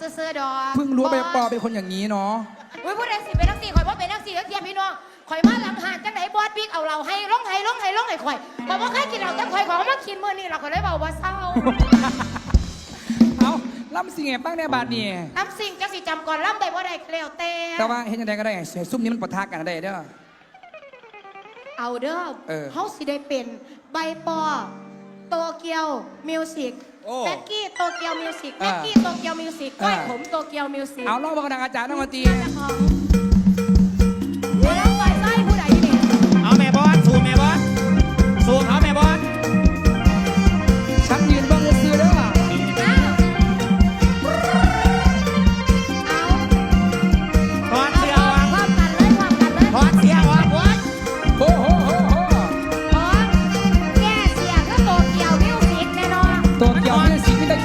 ซื่อๆดอกเพิ่งรู้ไปปอเป็นคนอย่างนี้เนาะอุ้ยผู้ใดสิเป็นนักสี่ข่อยว่าเป็นนักสี่ก็เทียมพี่น้องข่อยมาหลังหาดจังไหนบอสบิ๊กเอาเราให้ร้องให้ร้องให้ร้องให้ข่อยบอกว่าใครกินเราจังข่อยของมากินมื้อนี้เราก็เลยบอกว่าเศร้าเอาล่ำสิงเงบ้างในบาทนี่น้ำสิ่งจังสิจำก่อนล่ำได้บ่ได้แล้วแต่แต่ว่าเห็นยังไงก็ได้เสียซุ่มนี้มันปะทะกันได้เด้อเอาเด้อเออเฮาสิได้เป็นใบปอโตเกียวมิวสิก โอ้แบ็กกี้โตเกียวมิวสิกเออแบ็กกี้โตเกียวมิวสิกก้อยเออผมโตเกียวมิวสิกเอาเล่ามากันอาจารย์นักดนตรีแล้ว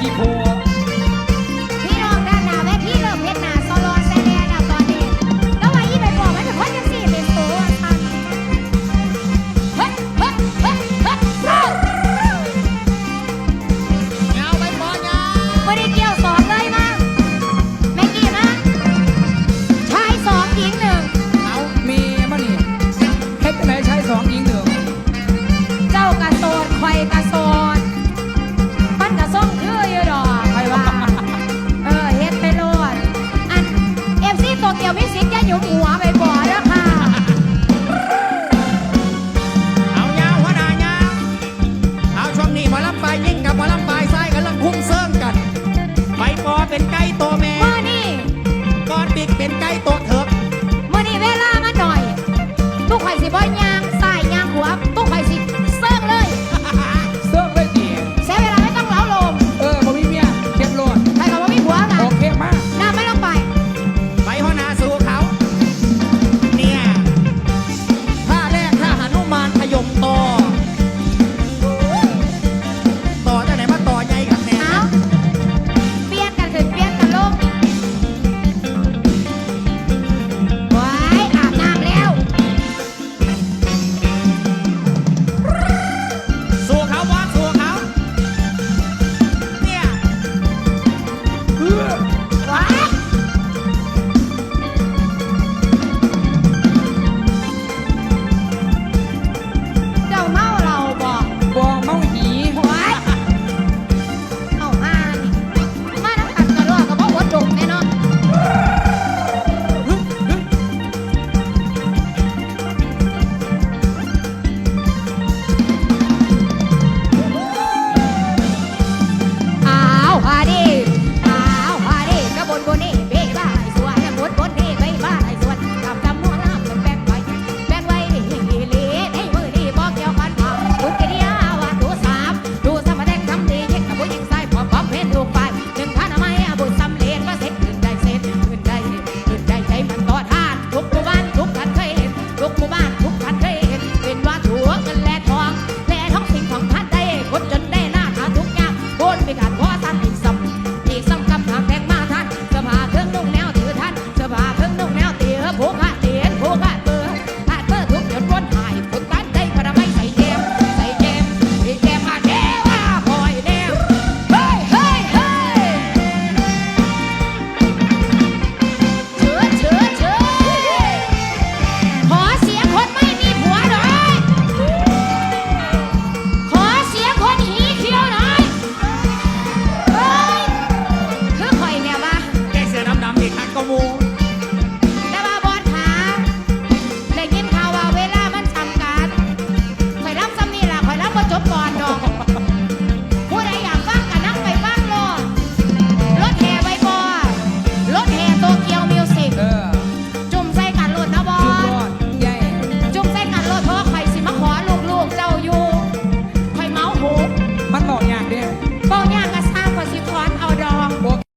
พ